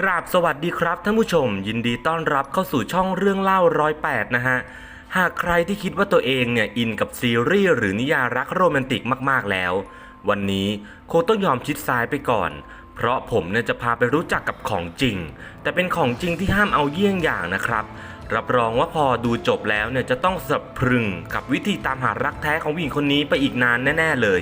กราบสวัสดีครับท่านผู้ชม ยินดีต้อนรับเข้าสู่ช่องเรื่องเล่าร้อยแปดนะฮะ หากใครที่คิดว่าตัวเองเนี่ยอินกับซีรีส์หรือนิยายรักโรแมนติกมากๆแล้ว วันนี้คงต้องยอมชิดซ้ายไปก่อน เพราะผมเนี่ยจะพาไปรู้จักกับของจริง แต่เป็นของจริงที่ห้ามเอาเยี่ยงอย่างนะครับ รับรองว่าพอดูจบแล้วเนี่ยจะต้องสะพรึงกับวิธีตามหารักแท้ของผู้หญิงคนนี้ไปอีกนานแน่ ๆเลย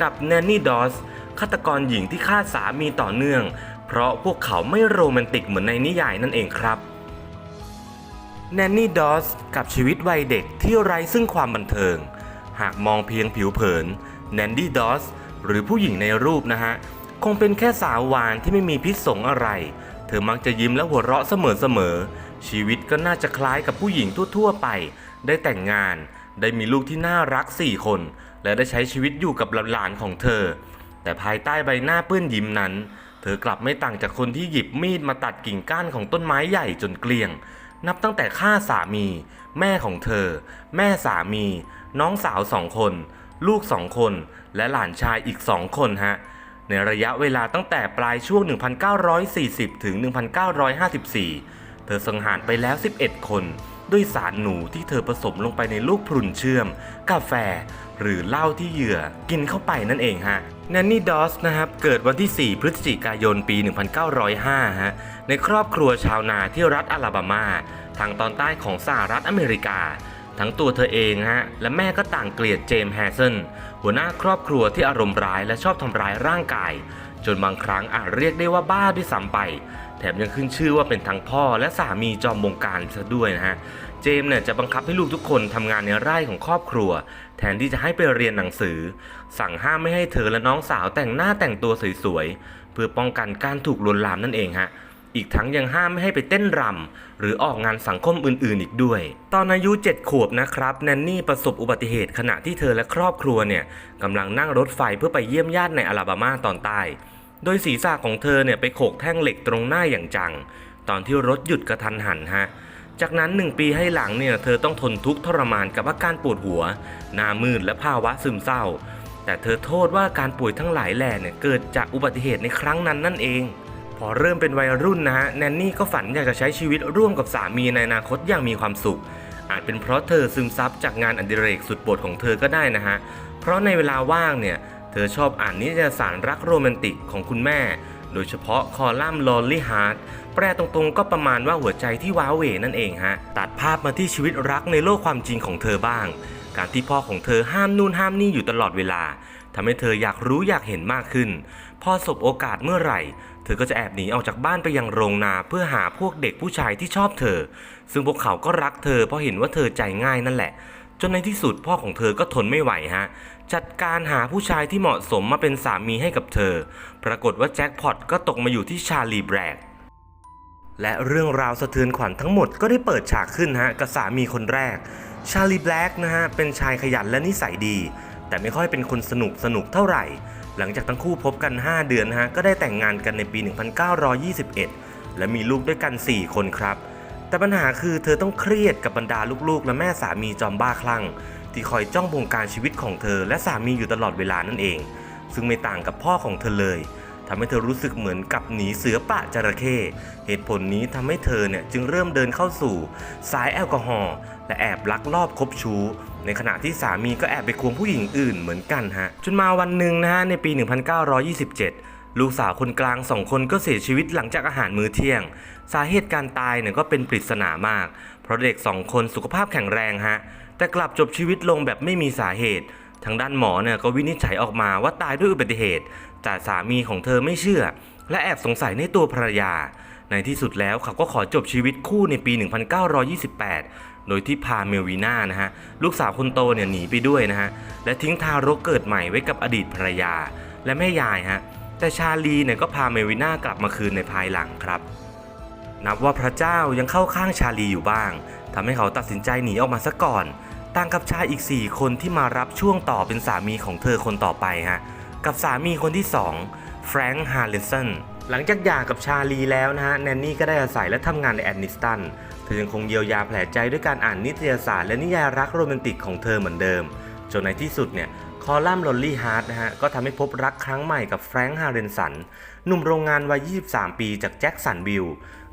กับแนนนี่ดอส ฆาตกรหญิงที่ฆ่าสามีต่อเนื่อง เพราะพวกเขาไม่โรแมนติกเหมือนในนิยายนั่นเองครับแนนนี่ดอสกับชีวิตวัยเด็กที่ไร้ซึ่งความบันเทิง หากมองเพียงผิวเผินแนนดี้ดอสหรือผู้หญิงในรูปนะฮะ คงเป็นแค่สาวหวานที่ไม่มีพิษสงอะไร เธอมักจะยิ้มและหัวเราะเสมอๆ ชีวิตก็น่าจะคล้ายกับผู้หญิงทั่วๆไป ได้แต่งงาน ได้มีลูกที่น่ารัก 4 คน และได้ใช้ชีวิตอยู่กับหลานๆของเธอ แต่ภายใต้ใบหน้าเปื้อนยิ้มนั้น เธอกลับไม่ต่างจากคนที่หยิบมีดมาตัดกิ่งก้านของต้นไม้ใหญ่จนเกลี้ยง นับตั้งแต่ฆ่าสามี แม่ของเธอ แม่สามี น้องสาวสองคน ลูกสองคน และหลานชายอีกสองคนฮะในระยะเวลาตั้งแต่ปลายช่วง 1940 ถึง 1954 เธอสังหารไปแล้ว 11 คน ด้วยสารหนูที่เธอผสมลงไปในลูกพรุนเชื่อม กาแฟ หรือเหล้าที่เหยื่อกินเข้าไปนั่นเองฮะแนนนี่ดอสนะครับ เกิดวันที่ 4 พฤศจิกายนปี 1905 ฮะ ในครอบครัวชาวนาที่รัฐอลาบามา ทางตอนใต้ของสหรัฐอเมริกา ทั้งตัวเธอเองฮะและแม่ก็ต่างเกลียดเจมส์แฮสเซนหัวหน้าครอบครัวที่อารมณ์ร้ายและชอบทำร้ายร่างกาย จนบางครั้งอาจเรียกได้ว่าบ้าด้วยซ้ำไป แถมยังขึ้นชื่อว่าเป็นทั้งพ่อและสามีจอมบงการซะด้วยนะฮะเจมส์เนี่ยจะบังคับให้ลูกทุกคนทำงานในไร่ของครอบครัว แทนที่จะให้ไปเรียนหนังสือ สั่งห้ามไม่ให้เธอและน้องสาวแต่งหน้าแต่งตัวสวยๆ เพื่อป้องกันการถูกลวนลามนั่นเองฮะ อีกทั้งยังห้ามไม่ให้ไปเต้นรำหรือออกงานสังคมอื่นๆอีกด้วย ตอนอายุ 7 ขวบนะครับแนนนี่ประสบอุบัติเหตุขณะที่เธอและครอบครัวเนี่ยกำลังนั่งรถไฟเพื่อไปเยี่ยมญาติในอลาบามาตอนใต้ โดยศีรษะของเธอเนี่ยไปโขกแท่งเหล็กตรงหน้าอย่างจัง ตอนที่รถหยุดกระทันหันฮะจากนั้นหนึ่งปีให้หลังเนี่ยเธอต้องทนทุกข์ทรมานกับอาการปวดหัว หน้ามืดและภาวะซึมเศร้า แต่เธอโทษว่าการป่วยทั้งหลายแหล่เนี่ยเกิดจากอุบัติเหตุในครั้งนั้นนั่นเอง พอเริ่มเป็นวัยรุ่นนะฮะแนนนี่ก็ฝันอยากจะใช้ชีวิตร่วมกับสามีในอนาคตอย่างมีความสุข อาจเป็นเพราะเธอซึมซับจากงานอดิเรกสุดโปรดของเธอก็ได้นะฮะเพราะในเวลาว่างเนี่ยเธอชอบอ่านนิตยสารรักโรแมนติกของคุณแม่ โดยเฉพาะคอลัมน์ Lonely Heart แปลตรงๆ ก็ประมาณว่าหัวใจที่ว้าเหวนั่นเองฮะตัดภาพมาที่ชีวิตรักในโลกความจริงของเธอบ้าง การที่พ่อของเธอห้ามนู่นห้ามนี่อยู่ตลอดเวลา ทำให้เธออยากรู้อยากเห็นมากขึ้น พอสบโอกาสเมื่อไหร่ เธอก็จะแอบหนีออกจากบ้านไปยังโรงนาเพื่อหาพวกเด็กผู้ชายที่ชอบเธอ ซึ่งพวกเขาก็รักเธอเพราะเห็นว่าเธอใจง่ายนั่นแหละ จนในที่สุดพ่อของเธอก็ทนไม่ไหวฮะ จัดการหาผู้ชายที่เหมาะสมมาเป็นสามีให้กับเธอ ปรากฏว่าแจ็คพอตก็ตกมาอยู่ที่ชาลีแบรกและเรื่องราวสะเทือนขวัญทั้งหมดก็ได้เปิดฉากขึ้นฮะกับสามีคนแรก ชาลีแบล็กนะฮะเป็นชายขยันและนิสัยดี แต่ไม่ค่อยเป็นคนสนุกสนุกเท่าไหร่ หลังจากทั้งคู่พบกัน 5 เดือนฮะก็ได้แต่งงานกันในปี 1921 และมีลูกด้วยกัน 4 คนครับ แต่ปัญหาคือเธอต้องเครียดกับบรรดาลูกๆ และแม่สามีจอมบ้าคลั่ง ที่คอยจ้องวงการชีวิตของเธอ และสามีอยู่ตลอดเวลานั่นเอง ซึ่งไม่ต่างกับพ่อของเธอเลย ทำให้เธอรู้สึกเหมือนกับหนีเสือป่าจระเข้เหตุผลนี้ทำให้เธอเนี่ยจึงเริ่มเดินเข้าสู่ สายแอลกอฮอล์และแอบลักลอบคบชู้ ในขณะที่สามีก็แอบไปควงผู้หญิงอื่นเหมือนกันฮะจนมาวันหนึ่งนะฮะในปี 1927ลูกสาวคนกลางสองคนก็เสียชีวิตหลังจากอาหารมื้อเที่ยง สาเหตุการตายเนี่ยก็เป็นปริศนามาก เพราะเด็กสองคนสุขภาพแข็งแรงฮะ แต่กลับจบชีวิตลงแบบไม่มีสาเหตุ ทางด้านหมอเนี่ยก็วินิจฉัยออกมาว่าตายด้วยอุบัติเหตุ แต่สามีของเธอไม่เชื่อ และแอบสงสัยในตัวภรรยา ในที่สุดแล้วเขาก็ขอจบชีวิตคู่ในปี 1928 โดยที่พาเมลวีน่านะฮะลูกสาวคนโตเนี่ยหนีไปด้วยนะฮะและทิ้งทารกเกิดใหม่ไว้กับอดีตภรรยา และแม่ยายฮะแต่ชาลีเนี่ยก็พาเมลวีน่ากลับมาคืนในภายหลังครับ นับว่าพระเจ้ายังเข้าข้างชาลีอยู่บ้างทำให้เขาตัดสินใจหนีออกมาซะก่อนต่างกับชายอีก 4 คนที่มารับช่วงต่อเป็นสามีของเธอคนต่อไปฮะ กับสามีคนที่2แฟรงค์ฮาร์เลนสันหลังจากหย่ากับชาลีแล้วนะฮะแนนนี่ก็ได้อาศัยและทำงานในแอนนิสตันเธอยังคงเยียวยาแผลใจด้วยการอ่านนิตยสารและนิยายรักโรแมนติกของเธอเหมือนเดิม จนในที่สุดเนี่ยคอลัมน์ลอลลี่ฮาร์ดนะฮะก็ทำให้พบรักครั้งใหม่กับแฟรงค์ฮาเรนสันหนุ่มโรงงานวัย 23 ปีจากแจ็คสันวิล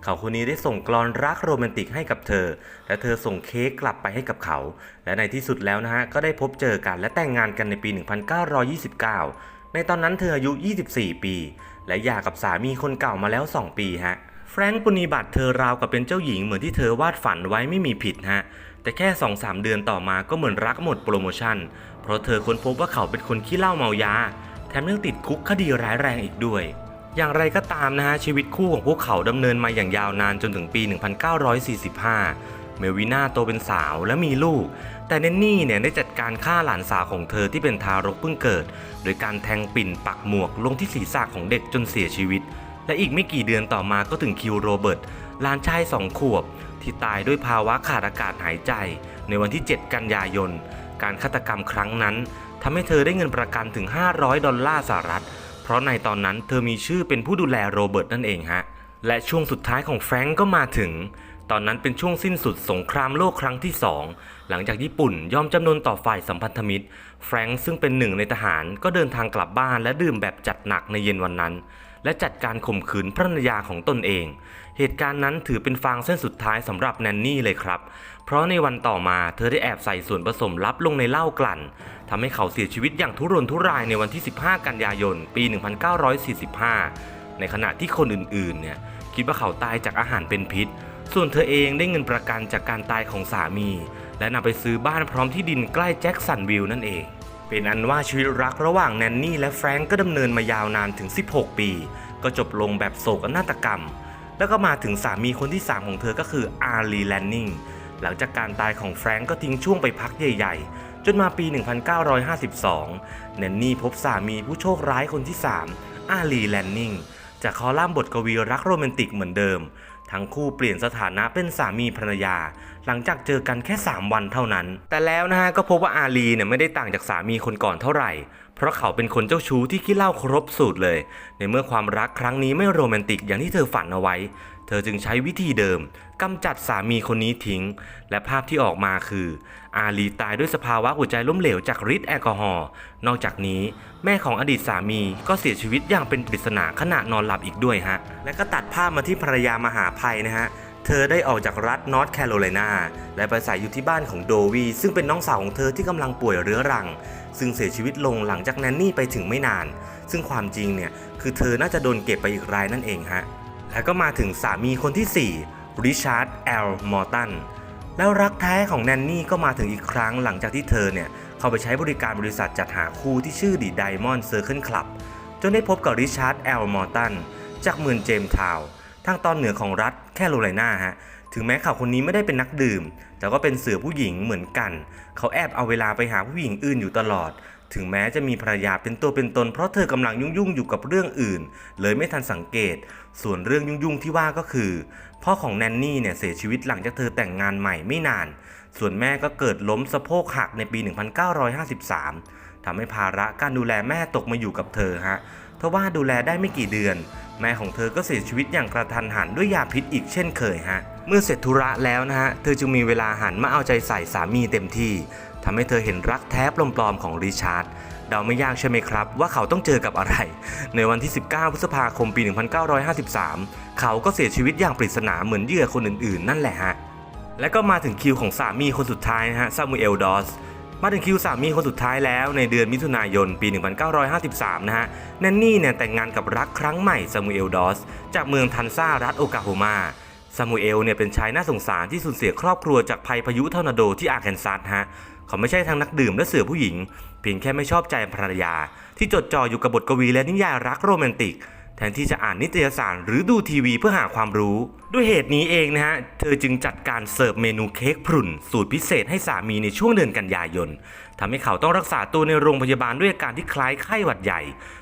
เขาคนนี้ได้ส่งกลอนรักโรแมนติกให้กับเธอ และเธอส่งเค้กกลับไปให้กับเขา และในที่สุดแล้วนะฮะก็ได้พบเจอกันและแต่งงานกันในปี 1929 ในตอนนั้นเธออายุ 24 ปี และหย่ากับสามีคนเก่ามาแล้ว 2 ปีฮะ แฟรงค์ปฏิบัติเธอราวกับเป็นเจ้าหญิงเหมือนที่เธอวาดฝันไว้ไม่มีผิดฮะ แต่แค่ 2-3 เดือนต่อมาก็เหมือนรักหมดโปรโมชั่น เพราะเธอค้นพบว่าเขาเป็นคนขี้เหล้าเมายา แถมยังติดคุกคดีร้ายแรงอีกด้วย อย่างไรก็ตามนะฮะชีวิตคู่ของพวกเขาดำเนินมาอย่างยาวนานจนถึงปี 1945 เมลวิน่าโตเป็นสาวและมีลูก แต่เนนนี่เนี่ยได้จัดการฆ่าหลานสาวของเธอที่เป็นทารกเพิ่งเกิด โดยการแทงปิ่นปักหมวกลงที่ศีรษะของเด็กจนเสียชีวิต และอีกไม่กี่เดือนต่อมาก็ถึงคิวโรเบิร์ตหลานชายสองขวบ ที่ตายด้วยภาวะขาดอากาศหายใจ ในวันที่ 7 กันยายน การฆาตกรรมครั้งนั้นทำให้เธอได้เงินประกันถึง 500 ดอลลาร์สหรัฐ เพราะในตอนนั้นเธอมีชื่อเป็นผู้ดูแลโรเบิร์ตนั่นเองฮะและช่วงสุดท้ายของแฟรงก์ก็มาถึง ตอนนั้นเป็นช่วงสิ้นสุดสงครามโลกครั้งที่2หลังจากญี่ปุ่นยอมจำนนต่อฝ่ายสัมพันธมิตร แฟรงก์ซึ่งเป็นหนึ่งในทหารก็เดินทางกลับบ้านและดื่มแบบจัดหนักในเย็นวันนั้น และจัดการข่มขืนภรรยาของตนเอง เหตุการณ์นั้นถือเป็นฟางเส้นสุดท้ายสำหรับแนนนี่เลยครับ เพราะในวันต่อมาเธอได้แอบใส่ส่วนผสมลับลงในเหล้ากลั่นทำให้เขาเสียชีวิตอย่างทุรนทุรายในวันที่ 15 กันยายน ปี 1945 ในขณะที่คนอื่นๆเนี่ยคิดว่าเขาตายจากอาหารเป็นพิษ ส่วนเธอเองได้เงินประกันจากการตายของสามี และนำไปซื้อบ้านพร้อมที่ดินใกล้แจ็คสันวิลนั่นเอง เป็นอันว่าชีวิตรักระหว่างแนนนี่และแฟรงก์ก็ดำเนินมายาวนานถึง 16 ปี ก็จบลงแบบโศกนาฏกรรม แล้วก็มาถึงสามีคนที่ 3 ของเธอก็คืออารีแลนนิงหลังจากการตายของแฟรงก์ก็ทิ้งช่วงไปพักใหญ่ ๆ จนมาปี 1952 แนนนี่พบสามีผู้โชคร้ายคนที่ 3 อารีแลนนิงจากคอลัมน์บทกวีรักโรแมนติกเหมือนเดิม ทั้งคู่เปลี่ยนสถานะเป็นสามีภรรยา หลังจากเจอกันแค่ 3 วันเท่านั้น แต่แล้วนะฮะก็พบว่าอาลีเนี่ยไม่ได้ต่างจากสามีคนก่อนเท่าไหร่ เพราะเขาเป็นคนเจ้าชู้ที่ขี้เหล้าครบสูตรเลย ในเมื่อความรักครั้งนี้ไม่โรแมนติกอย่างที่เธอฝันเอาไว้ เธอจึงใช้วิธีเดิมกำจัดสามีคนนี้ทิ้ง และภาพที่ออกมาคือ อาลีตายด้วยสภาวะหัวใจล้มเหลวจากฤทธิ์แอลกอฮอล์ นอกจากนี้ แม่ของอดีตสามีก็เสียชีวิตอย่างเป็นปริศนาขณะนอนหลับอีกด้วยฮะ และก็ตัดภาพมาที่ภรรยามหาภัยนะฮะ เธอได้ออกจากรัฐนอร์ทแคโรไลนาและไปอาศัยอยู่ที่บ้านของโดวีซึ่งเป็นน้องสาวของเธอที่กำลังป่วยเรื้อรัง ซึ่งเสียชีวิตลงหลังจากแนนนี่ไปถึงไม่นาน ซึ่งความจริงเนี่ย คือเธอน่าจะโดนเก็บไปอีกรายนั่นเองฮะ แล้วก็มาถึงสามีคนที่ 4 ริชาร์ดแอล มอร์ตัน แล้วรักแท้ของแนนนี่ก็มาถึงอีกครั้งหลังจากที่เธอเนี่ยเข้าไปใช้บริการบริษัทจัดหาคู่ที่ชื่อดีไดมอนด์เซอร์เคิลคลับจนได้พบกับริชาร์ดแอล มอร์ตันจากเมืองเจมส์ทาวน์ทางตอนเหนือของรัฐ แคโรไลนาฮะถึงแม้เขาคนนี้ไม่ได้เป็นนักดื่ม แต่ก็เป็นเสือผู้หญิงเหมือนกัน เขาแอบเอาเวลาไปหาผู้หญิงอื่นอยู่ตลอด ถึงแม้จะมีภรรยาเป็นตัวเป็นตน เพราะเธอกำลังยุ่งๆอยู่กับเรื่องอื่น เลยไม่ทันสังเกต ส่วนเรื่องยุ่งๆที่ว่าก็คือ พ่อของแนนนี่เนี่ยเสียชีวิตหลังจากเธอแต่งงานใหม่ไม่นาน ส่วนแม่ก็เกิดล้มสะโพกหักในปี 1953ทำให้ภาระการดูแลแม่ตกมาอยู่กับเธอฮะ ทว่าดูแลได้ไม่กี่เดือน แม่ของเธอก็เสียชีวิตอย่างกระทันหันด้วยยาพิษอีกเช่นเคยฮะ เมื่อเสร็จธุระแล้วนะฮะ เธอจึงมีเวลาหันมาเอาใจใส่สามีเต็มที่ทำให้เธอเห็นรักแท้ปลอมๆของริชาร์ดเดาไม่ยากใช่ไหมครับ ว่าเขาต้องเจอกับอะไร ในวันที่ 19 พฤษภาคมปี 1953 เขาก็เสียชีวิตอย่างปริศนาเหมือนเหยื่อคนอื่นๆ นั่นแหละฮะ และก็มาถึงคิวของสามีคนสุดท้ายนะฮะซามูเอลดอส มาถึงคิวสามีคนสุดท้ายแล้วในเดือนมิถุนายนปี 1953 นะฮะแนนนี่เนี่ยแต่งงานกับรักครั้งใหม่ซามูเอลดอส จากเมืองทันซารัฐโอกาโฮมาซามูเอลเนี่ยเป็นชายน่าสงสารที่สูญเสียครอบครัวจากภัยพายุทอร์นาโดที่อาร์แคนซัสฮะเขาไม่ใช่ทั้งนักดื่มและเสือผู้หญิง เพียงแค่ไม่ชอบใจภรรยา ที่จดจ่ออยู่กับบทกวีและนิยายรักโรแมนติก แทนที่จะอ่านนิตยสารหรือดูทีวีเพื่อหาความรู้ ด้วยเหตุนี้เองนะฮะ เธอจึงจัดการเสิร์ฟเมนูเค้กพรุ่นสูตรพิเศษให้สามีในช่วงเดือนกันยายนทำให้เขาต้องรักษาตัวในโรงพยาบาลด้วยอาการที่คล้ายไข้หวัดใหญ่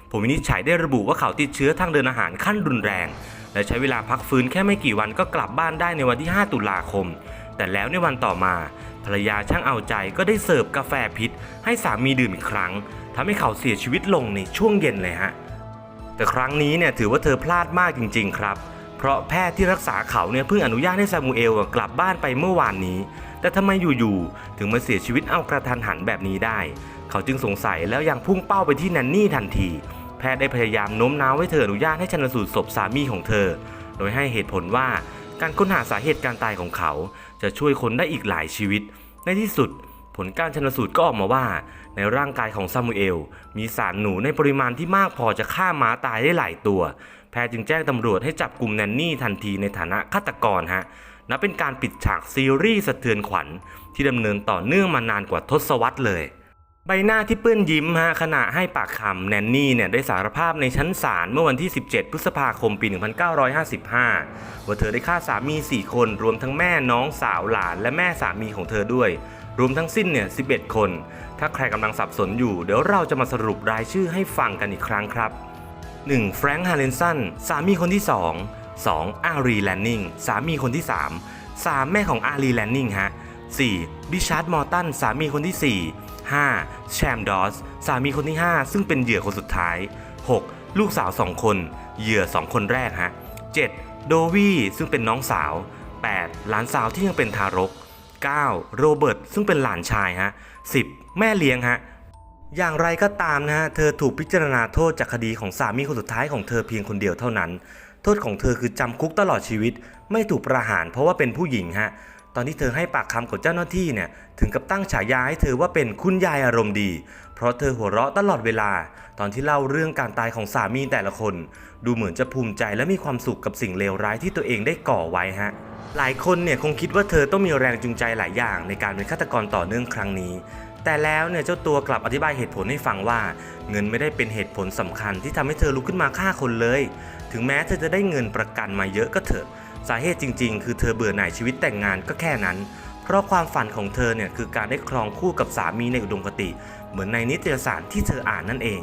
ผมวินิจฉัยได้ระบุว่าเขาติดเชื้อทางเดินอาหารขั้นรุนแรง และใช้เวลาพักฟื้นแค่ไม่กี่วันก็กลับบ้านได้ในวันที่ 5 ตุลาคม แต่แล้วในวันต่อมา ภรรยาช่างเอาใจก็ได้เสิร์ฟกาแฟพิษ ให้สามีดื่มอีกครั้งทำให้เขาเสียชีวิตลงในช่วงเย็นเลยฮะ แต่ครั้งนี้เนี่ยถือว่าเธอพลาดมากจริง ๆ ครับ เพราะแพทย์ที่รักษาเขาเนี่ยเพิ่งอนุญาตให้ซามูเอลกลับบ้านไปเมื่อวานนี้ แต่ทำไมอยู่ๆถึงมาเสียชีวิตเอากระทันหันแบบนี้ได้เขเขาจึงสงสัยแล้วยังพุ่งเป้าไปที่แนนนี่ทันที แพทย์ได้พยายามโน้มน้าวให้เธออนุญาตให้ชันสูตรศพสามีของเธอ โดยให้เหตุผลว่าการค้นหาสาเหตุการตายของเขา จะช่วยคนได้อีกหลายชีวิต ในที่สุด ผลการชันสูตรก็ออกมาว่า ในร่างกายของซามูเอล มีสารหนูในปริมาณที่มากพอจะฆ่าม้าตายได้หลายตัว แพทย์จึงแจ้งตำรวจให้จับกลุ่มแนนนี่ทันทีในฐานะฆาตกรฮะนับเป็นการปิดฉากซีรีส์สะเทือนขวัญ ที่ดำเนินต่อเนื่องมานานกว่าทศวรรษเลย ใบหน้าที่เปื้อนยิ้มฮะขณะให้ปากคำแนนนี่เนี่ยได้สารภาพในชั้นศาลเมื่อวันที่ 17 พฤษภาคมปี 1955 ว่าเธอได้ฆ่าสามี 4 คนรวมทั้งแม่น้องสาวหลานและแม่สามีของเธอด้วย รวมทั้งสิ้นเนี่ย11 คน ถ้าใครกำลังสับสนอยู่ เดี๋ยวเราจะมาสรุปรายชื่อให้ฟังกันอีกครั้งครับ 1. แฟรงค์ฮาเลนสันสามีคนที่ 2 2. อารีแลนนิงสามีคนที่ 3 3. แม่ของอารีแลนนิงฮะ 4. บิชาร์ดมอร์ตันสามีคนที่ 4 5. แชมดอสสามีคนที่ 5 ซึ่งเป็นเหยื่อคนสุดท้าย 6. ลูกสาว 2 คน เหยื่อ 2 คนแรกฮะ 7. โดวี่ซึ่งเป็นน้องสาว 8. หลานสาวที่ยังเป็นทารก 9. โรเบิร์ตซึ่งเป็นหลานชายฮะ 10. แม่เลี้ยงฮะอย่างไรก็ตามนะฮะ เธอถูกพิจารณาโทษจากคดีของสามีคนสุดท้ายของเธอเพียงคนเดียวเท่านั้น โทษของเธอคือจำคุกตลอดชีวิต ไม่ถูกประหารเพราะว่าเป็นผู้หญิงฮะ ตอนที่เธอให้ปากคำกับเจ้าหน้าที่เนี่ย ถึงกับตั้งฉายาให้เธอว่าเป็นคุณยายอารมณ์ดี เพราะเธอหัวเราะตลอดเวลา ตอนที่เล่าเรื่องการตายของสามีแต่ละคน ดูเหมือนจะภูมิใจและมีความสุขกับสิ่งเลวร้ายที่ตัวเองได้ก่อไว้ฮะ หลายคนเนี่ยคงคิดว่าเธอต้องมีแรงจูงใจหลายอย่างในการเป็นฆาตกรต่อเนื่องครั้งนี้ แต่แล้วเนี่ยเจ้าตัวกลับอธิบายเหตุผลให้ฟังว่า เงินไม่ได้เป็นเหตุผลสำคัญที่ทำให้เธอลุกขึ้นมาฆ่าคนเลย ถึงแม้เธอจะได้เงินประกันมาเยอะก็เถอะสาเหตุจริง ๆ คือเธอเบื่อหน่ายชีวิตแต่งงานก็แค่นั้น เพราะความฝันของเธอเนี่ยคือการได้ครองคู่กับสามีในอุดมคติ เหมือนในนิตยสารที่เธออ่านนั่นเอง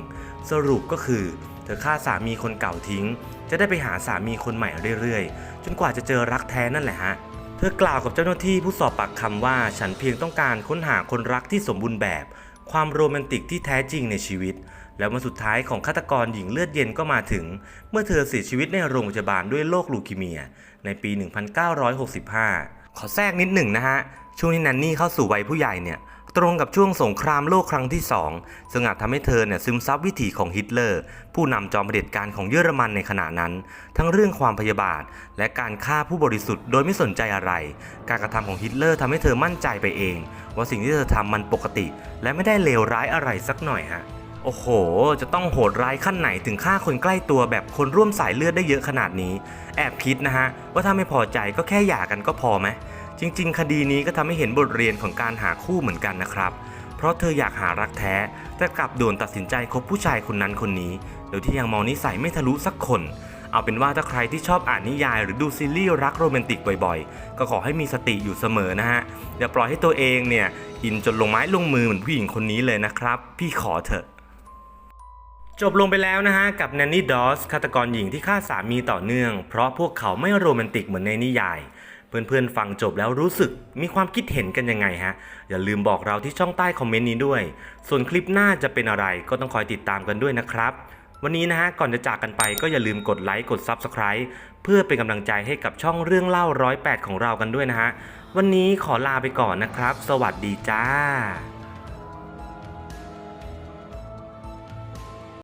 สรุปก็คือ เธอฆ่าสามีคนเก่าทิ้ง จะได้ไปหาสามีคนใหม่เรื่อยๆ จนกว่าจะเจอรักแท้นั่นแหละฮะเธอกล่าวกับเจ้าหน้าที่ผู้สอบปากคำว่าฉันเพียงต้องการค้นหาคนรักที่สมบูรณ์แบบ ความโรแมนติกที่แท้จริงในชีวิต แล้ววันสุดท้ายของฆาตกรหญิงเลือดเย็นก็มาถึง เมื่อเธอเสียชีวิตในโรงพยาบาลด้วยโรคลูคีเมีย ในปี 1965 ขอแทรกนิดหนึ่งนะฮะช่วงที่แนนนี่เข้าสู่วัยผู้ใหญ่เนี่ย ตรงกับช่วงสงครามโลกครั้งที่ 2 ซึ่งอาจทำให้เธอเนี่ยซึมซับวิถีของฮิตเลอร์ ผู้นำจอมเผด็จการของเยอรมันในขณะนั้น ทั้งเรื่องความพยาบาท และการฆ่าผู้บริสุทธิ์โดยไม่สนใจอะไร การกระทำของฮิตเลอร์ทำให้เธอมั่นใจไปเอง ว่าสิ่งที่เธอทำมันปกติ และไม่ได้เลวร้ายอะไรสักหน่อยฮะโอ้โห จะต้องโหดร้ายขั้นไหนถึงฆ่าคนใกล้ตัวแบบคนร่วมสายเลือดได้เยอะขนาดนี้ แอบคิดนะฮะ ว่าถ้าไม่พอใจก็แค่หย่ากันก็พอไหม จริง ๆ คดีนี้ก็ทำให้เห็นบทเรียนของการหาคู่เหมือนกันนะครับ เพราะเธออยากหารักแท้ แต่กลับด่วนตัดสินใจคบผู้ชายคนนั้นคนนี้ โดยที่ยังมองนิสัยไม่ทะลุสักคน เอาเป็นว่าถ้าใครที่ชอบอ่านนิยาย หรือดูซีรีส์รักโรแมนติกบ่อยๆ ก็ขอให้มีสติอยู่เสมอนะฮะ อย่าปล่อยให้ตัวเองเนี่ยอินจนลงไม้ลงมือเหมือนผู้หญิงคนนี้เลยนะครับ พี่ขอเถอะจบลงไปแล้วนะฮะ กับแนนนี่ดอสฆาตกรหญิงที่ฆ่าสามีต่อเนื่อง เพราะพวกเขาไม่โรแมนติกเหมือนในนิยาย เพื่อนๆ ฟังจบแล้วรู้สึกมีความคิดเห็นกันยังไงฮะ อย่าลืมบอกเราที่ช่องใต้คอมเมนต์นี้ด้วย ส่วนคลิปหน้าจะเป็นอะไรก็ต้องคอยติดตามกันด้วยนะครับ วันนี้นะฮะ ก่อนจะจากกันไปก็อย่าลืมกดไลค์กด Subscribe เพื่อเป็นกำลังใจให้กับช่องเรื่องเล่าร้อยแปดของเรากันด้วยนะฮะ วันนี้ขอลาไปก่อนนะครับ สวัสดีจ้า